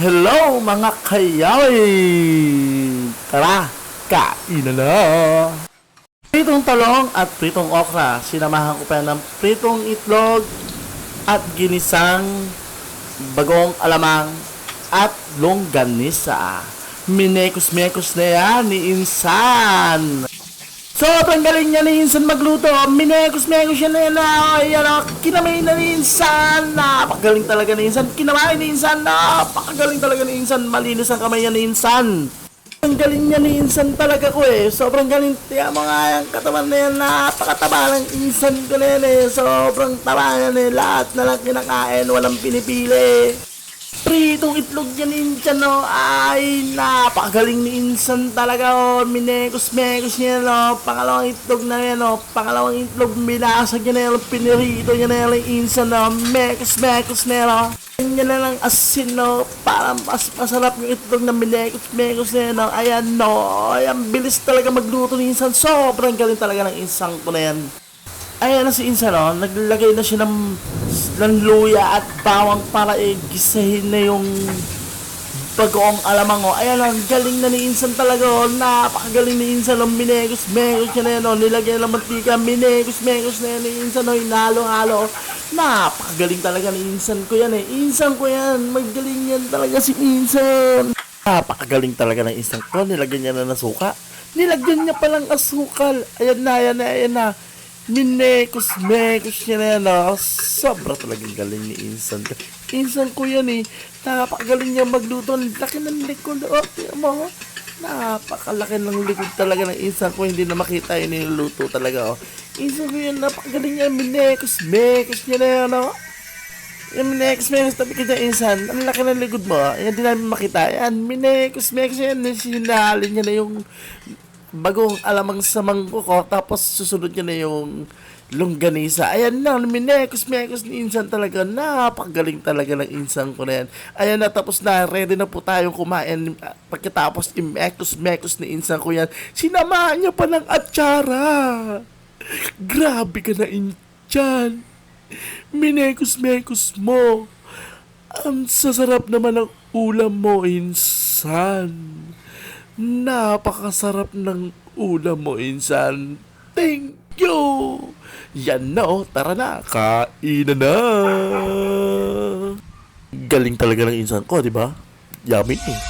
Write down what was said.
Hello mga kayawi! Tara, kain na na! Pritong talong at pritong okra. Sinamahan ko pa ng pritong itlog at ginisang bagong alamang at longganisa. Minekos-mekos na yan ni Insan. Sobrang galing niya ni Insan magluto. Minekos-mekos siya na yan. Ay, ano, kinamay na ni Insan. Napakagaling talaga ni Insan. Kinamay ni Insan. Napakagaling talaga ni Insan. Malinis ang kamay niya ni Insan. Ang galing niya ni Insan talaga ko eh. Sobrang galing. Tiyan mo nga yung katawan na yan. Napakataba ng Insan ko na yan eh. Sobrang taba yan eh. Lahat na lang kinakain. Walang pinipili. Pritong itlog niya ni Insan no. Ay, napakagaling ni Insan talaga oh. Minekos-mekos niya no. Pangalawang itlog na yan no. Pangalawang itlog binasag niya na yan. Pinirito niya na yan ng Insan no. Mekos-mekos na yan na lang asin no. Parang mas masarap yung itlog na minekos-mekos na yan no. Ayan no. Ay, ang bilis talaga magluto ni Insan. Sobrang galing talaga ng Insan ko na yan. Ayan na si Insan, no? naglagay na siya ng, ng luya at bawang para eh, gisahin na yung bagoong alamang, oh. Ayan, ang galing na ni Insan talaga, oh. Napakagaling ni Insan, oh. Minegos, megos niya na yan, oh. Nilagay ng mantika, minegos, megos na yan ni Insan, oh. Inalo-halo, oh. Napakagaling talaga ni Insan ko yan, eh. Insan ko yan. Magaling yan talaga si Insan. Napakagaling talaga ng Insan ko. Nilagyan niya na ng suka. Nilagyan niya palang asukal. Ayan na, ayan na, ayan na. Minekos, mekos niya na yan, oh. Sobra talagang galing ni Insan. Insan ko yan, eh. Napakagaling niya magluto. Laki ng likod, oh. Mo, oh. Napakalaki ng likod talaga ng Insan ko. Hindi na makita yung niluluto talaga, oh. Insan ko yan, napakagaling niya. Minekos, mekos na yan, oh. Yung minekos, mekos, tabi ka dyan, Insan. Ang laki ng likod mo, ah. Yan, di namin makita. Yan, minekos, mekos yan. Sinali niya na yung bagong alamang sa mangko ko, tapos susunod niya na yung longganisa. Ayan na, minekos-mekos ni Insan talaga. Napakagaling talaga ng Insan ko na yan. Ayan na, tapos na, ready na po tayong kumain. Pagkatapos, imekos-mekos ni Insan ko yan. Sinamahan niya pa ng atsara. Grabe ka na, Insan. Minekos-mekos mo. Ang sasarap naman ng ulam mo, Insan. Napakasarap ng ulam mo, Insan. Thank you! Yan na, oh. Tara na. Kainan na. Galing talaga ng Insan ko, di ba? Yummy eh.